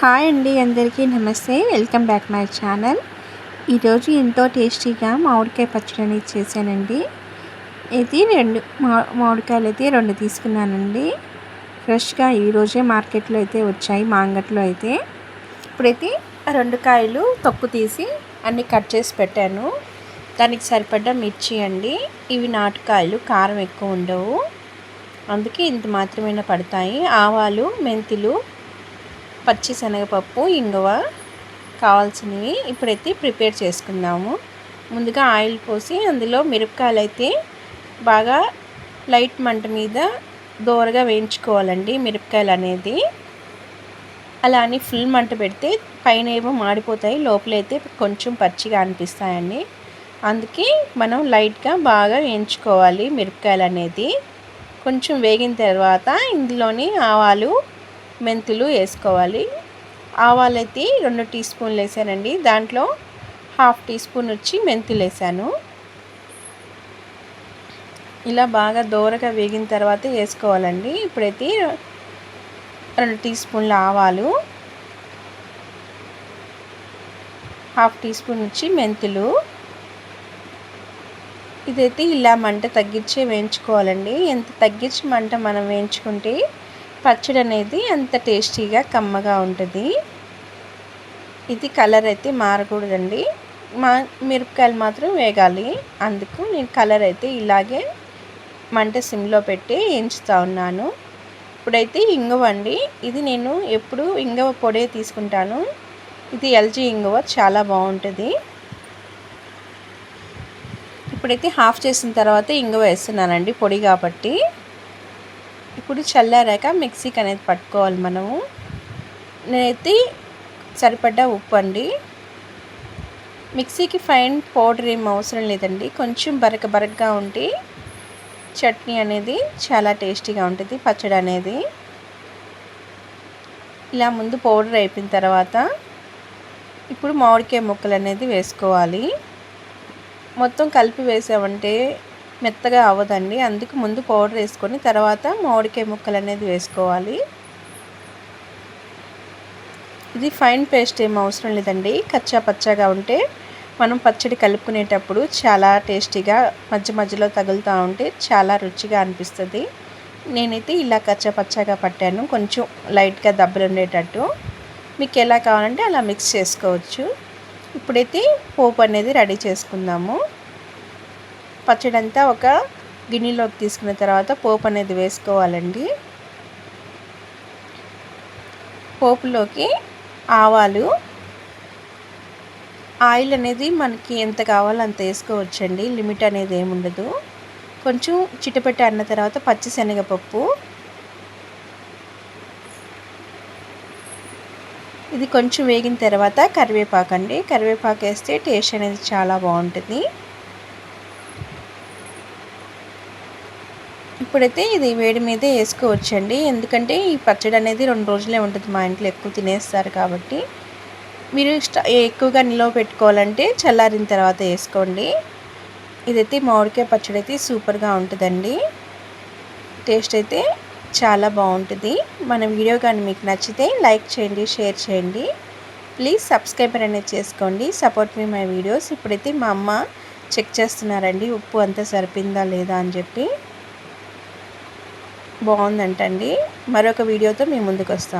Hi అండి అందరికీ నమస్తే. Welcome back my channel. ఈరోజు ఎంతో టేస్టీగా మామిడికాయ పచ్చడి చేశానండి. ఇది రెండు మా మామిడికాయలు అయితే రెండు తీసుకున్నానండి. ఫ్రెష్గా ఈరోజే మార్కెట్లో అయితే వచ్చాయి మాంగట్లో అయితే. ఇప్పుడైతే రెండు కాయలు తొక్కు తీసి అన్నీ కట్ చేసి పెట్టాను. దానికి సరిపడ్డ మిర్చి అండి. ఇవి నాటుకాయలు కారం ఎక్కువ ఉండవు. అందుకే ఇంత మాత్రమే పడతాయి. ఆవాలు మెంతులు పచ్చి శనగపప్పు ఇంగువ కావాల్సినవి ఇప్పుడైతే ప్రిపేర్ చేసుకుందాము. ముందుగా ఆయిల్ పోసి అందులో మిరపకాయలు అయితే బాగా లైట్ మంట మీద దోరగా వేయించుకోవాలండి మిరపకాయలు అనేది అలా అని ఫుల్ మంట పెడితే పైన ఏమో మాడిపోతాయి లోపలైతే కొంచెం పచ్చిగా అనిపిస్తాయండి. అందుకే మనం లైట్గా బాగా వేయించుకోవాలి మిరపకాయలు అనేది కొంచెం వేగిన తర్వాత ఇందులోని ఆవాలు మెంతులు వేసుకోవాలి. ఆవాలైతే రెండు టీ స్పూన్లు వేసానండి. దాంట్లో హాఫ్ టీ స్పూన్ వచ్చి మెంతులు వేసాను. ఇలా బాగా దోరగా వేగిన తర్వాత వేసుకోవాలండి. ఇప్పుడైతే రెండు టీ స్పూన్ల ఆవాలు హాఫ్ టీ స్పూన్ వచ్చి మెంతులు. ఇదైతే ఇలా మంట తగ్గించే వేయించుకోవాలండి. ఎంత తగ్గించి మంట మనం వేయించుకుంటే పచ్చడి అనేది అంత టేస్టీగా కమ్మగా ఉంటుంది. ఇది కలర్ అయితే మారకూడదండి. మా మిరపకాయలు మాత్రం వేగాలి. అందుకు నేను కలర్ అయితే ఇలాగే మంట సిమ్లో పెట్టి వేయించుతా ఉన్నాను. ఇప్పుడైతే ఇంగువ అండి. ఇది నేను ఎప్పుడు ఇంగువ పొడి తీసుకుంటాను. ఇది ఎల్జీ ఇంగువ చాలా బాగుంటుంది. ఇప్పుడైతే హాఫ్ చేసిన తర్వాత ఇంగువ వేస్తున్నానండి పొడి కాబట్టి. ఇప్పుడు చల్లారాక మిక్సీకి అనేది పట్టుకోవాలి మనము. నేనైతే సరిపడ్డ ఉప్పు అండి. మిక్సీకి ఫైన్ పౌడర్ ఏం అవసరం లేదండి. కొంచెం బరక బరకగా ఉండి చట్నీ అనేది చాలా టేస్టీగా ఉంటుంది పచ్చడి అనేది. ఇలా ముందు పౌడర్ అయిపోయిన తర్వాత ఇప్పుడు మామిడికాయ ముక్కలు అనేది వేసుకోవాలి. మొత్తం కలిపి వేసామంటే మెత్తగా అవ్వదండి. అందుకు ముందు పౌడర్ వేసుకొని తర్వాత మామిడికాయ ముక్కలు అనేది వేసుకోవాలి. ఇది ఫైన్ పేస్ట్ ఏం అవసరం లేదండి. కచ్చా పచ్చగా ఉంటే మనం పచ్చడి కలుపుకునేటప్పుడు చాలా టేస్టీగా మధ్య మధ్యలో తగులుతూ ఉంటే చాలా రుచిగా అనిపిస్తుంది. నేనైతే ఇలా కచ్చా పచ్చగా పట్టాను. కొంచెం లైట్గా దెబ్బలు ఉండేటట్టు. మీకు ఎలా కావాలంటే అలా మిక్స్ చేసుకోవచ్చు. ఇప్పుడైతే పోపు అనేది రెడీ చేసుకుందాము. పచ్చడి అంతా ఒక గిన్నెలోకి తీసుకున్న తర్వాత పోపు అనేది వేసుకోవాలండి. పోపులోకి ఆవాలు ఆయిల్ అనేది మనకి ఎంత కావాలో అంత వేసుకోవచ్చండి. లిమిట్ అనేది ఏముండదు కొంచెం చిటపెట్ట అన్న తర్వాత పచ్చిశనగపప్పు ఇది కొంచెం వేగిన తర్వాత కరివేపాకు అండి కరివేపాకు వేస్తే టేస్ట్ అనేది చాలా బాగుంటుంది. ఇప్పుడైతే ఇది వేడి మీదే వేసుకోవచ్చండి. ఎందుకంటే ఈ పచ్చడి అనేది రెండు రోజులే ఉంటుంది మా ఇంట్లో ఎక్కువ తినేస్తారు కాబట్టి. మీరు ఎక్కువగా నిల్వ పెట్టుకోవాలంటే చల్లారిన తర్వాత వేసుకోండి. ఇదైతే మామిడికాయ పచ్చడి అయితే సూపర్గా ఉంటుందండి. టేస్ట్ అయితే చాలా బాగుంటుంది. మన వీడియో కానీ మీకు నచ్చితే లైక్ చేయండి షేర్ చేయండి. ప్లీజ్ సబ్స్క్రైబర్ అనేది చేసుకోండి. Support me my videos. ఇప్పుడైతే మా అమ్మ చెక్ చేస్తున్నారండి ఉప్పు అంతా సరిపోయిందా లేదా? అని చెప్పి. బాగుందంటండి. మరొక వీడియోతో మేము ముందుకు వస్తాం